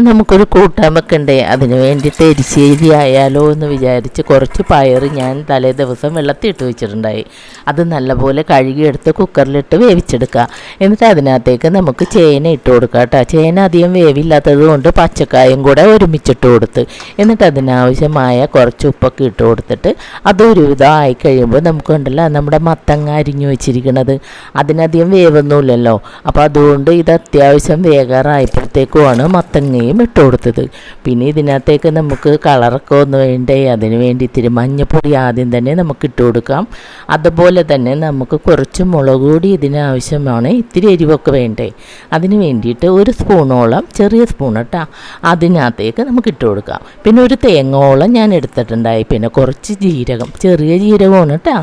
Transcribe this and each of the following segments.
നമുക്കൊരു കൂട്ടാൻ വെക്കണ്ടേ അതിന് വേണ്ടി എരിശ്ശേരി ആയാലോ എന്ന് വിചാരിച്ച് കുറച്ച് പയർ ഞാൻ തലേ ദിവസം വെള്ളത്തിയിട്ട് വെച്ചിട്ടുണ്ടായി. അത് നല്ലപോലെ കഴുകിയെടുത്ത് കുക്കറിലിട്ട് വേവിച്ചെടുക്കുക എന്നിട്ട് അതിനകത്തേക്ക് നമുക്ക് ചേന ഇട്ട് കൊടുക്കുക കേട്ടോ ചേന അധികം വേവില്ലാത്തത് കൊണ്ട് പച്ചക്കായും കൂടെ ഒരുമിച്ചിട്ട് കൊടുത്ത് എന്നിട്ട് അതിനാവശ്യമായ കുറച്ച് ഉപ്പൊക്കെ ഇട്ട് കൊടുത്തിട്ട് അതൊരുവിധം ആയി കഴിയുമ്പോൾ നമുക്കുണ്ടല്ലോ നമ്മുടെ മത്തങ്ങ അരിഞ്ഞു വെച്ചിരിക്കുന്നത് അതിനധികം വേവൊന്നുമില്ലല്ലോ. അപ്പോൾ അതുകൊണ്ട് ഇത് അത്യാവശ്യം വേകാറായപ്പോഴത്തേക്കുമാണ് മത്തങ്ങയും ഇട്ട് കൊടുത്തത്. പിന്നെ ഇതിനകത്തേക്ക് നമുക്ക് കളറൊക്കെ ഒന്ന് വേണ്ടേ? അതിന് വേണ്ടി ഇത്തിരി മഞ്ഞപ്പൊടി ആദ്യം തന്നെ നമുക്ക് ഇട്ട് കൊടുക്കാം. അതുപോലെ തന്നെ നമുക്ക് കുറച്ച് മുളക് പൊടി ഇതിനാവശ്യമാണ് ഇത്തിരി എരിവൊക്കെ വേണ്ടേ? അതിന് വേണ്ടിയിട്ട് ഒരു സ്പൂണോളം ചെറിയ സ്പൂൺ കേട്ടോ അതിനകത്തേക്ക് നമുക്ക് ഇട്ട് കൊടുക്കാം. പിന്നെ ഒരു തേങ്ങോളം ഞാൻ എടുത്തിട്ടുണ്ടായി. പിന്നെ കുറച്ച് ജീരകം ചെറിയ ജീരകമാണ് കേട്ടോ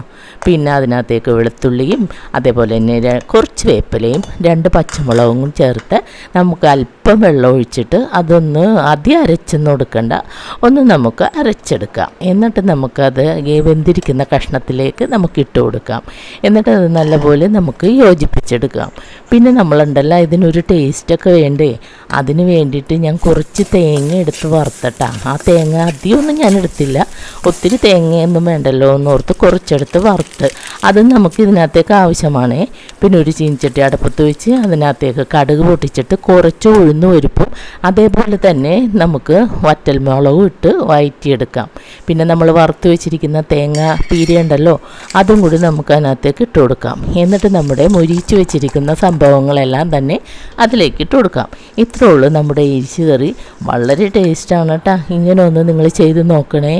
പിന്നെ അതിനകത്തേക്ക് വെളുത്തുള്ളിയും അതേപോലെ തന്നെ കുറച്ച് വേപ്പിലയും രണ്ട് പച്ചമുളകും ചേർത്ത് നമുക്ക് അല്പം വെള്ളം ഒഴിച്ചിട്ട് അതൊന്ന് ആദ്യം അരച്ചൊന്നും കൊടുക്കണ്ട ഒന്ന് നമുക്ക് അരച്ചെടുക്കാം. എന്നിട്ട് നമുക്കത് ഈ വെന്തിരിക്കുന്ന കഷ്ണത്തിലേക്ക് നമുക്ക് ഇട്ട് കൊടുക്കാം. എന്നിട്ട് അത് നല്ലപോലെ നമുക്ക് യോജിപ്പിച്ചെടുക്കാം. പിന്നെ നമ്മളുണ്ടല്ലോ ഇതിനൊരു ടേസ്റ്റൊക്കെ വേണ്ടേ? അതിന് വേണ്ടിയിട്ട് ഞാൻ കുറച്ച് തേങ്ങ എടുത്ത് വറുത്തട്ടാ. ആ തേങ്ങ അധികമൊന്നും ഞാൻ എടുത്തില്ല. ഒത്തിരി തേങ്ങയൊന്നും വേണ്ടല്ലോ എന്നോർത്ത് കുറച്ചെടുത്ത് വറുത്ത്. അതും നമുക്ക് ഇതിനകത്തേക്ക് ആവശ്യമാണ്. പിന്നെ ഒരു ചീനിച്ചട്ടി അടുപ്പത്ത് വെച്ച് അതിനകത്തേക്ക് കടുക് പൊട്ടിച്ചിട്ട് കുറച്ച് ഉഴുന്ന് പരിപ്പും അതേപോലെ തന്നെ നമുക്ക് വറ്റൽമുളകും ഇട്ട് വയറ്റിയെടുക്കാം. പിന്നെ നമ്മൾ വറുത്ത് വെച്ചിരിക്കുന്ന തേങ്ങ പീരയുണ്ടല്ലോ അതും കൂടി നമുക്ക് അതിനകത്തേക്ക് ഇട്ട് കൊടുക്കാം. എന്നിട്ട് നമ്മുടെ മുരിച്ച് വെച്ചിരിക്കുന്ന സംഭവങ്ങളെല്ലാം തന്നെ അതിലേക്ക് ഇട്ട് കൊടുക്കാം. ഇത്രേ ഉള്ളൂ നമ്മുടെ ഇരിച്ചു കറി വളരെ ടേസ്റ്റാണ് കേട്ടോ. ഇങ്ങനെ ഒന്ന് നിങ്ങൾ ചെയ്ത് നോക്കണേ.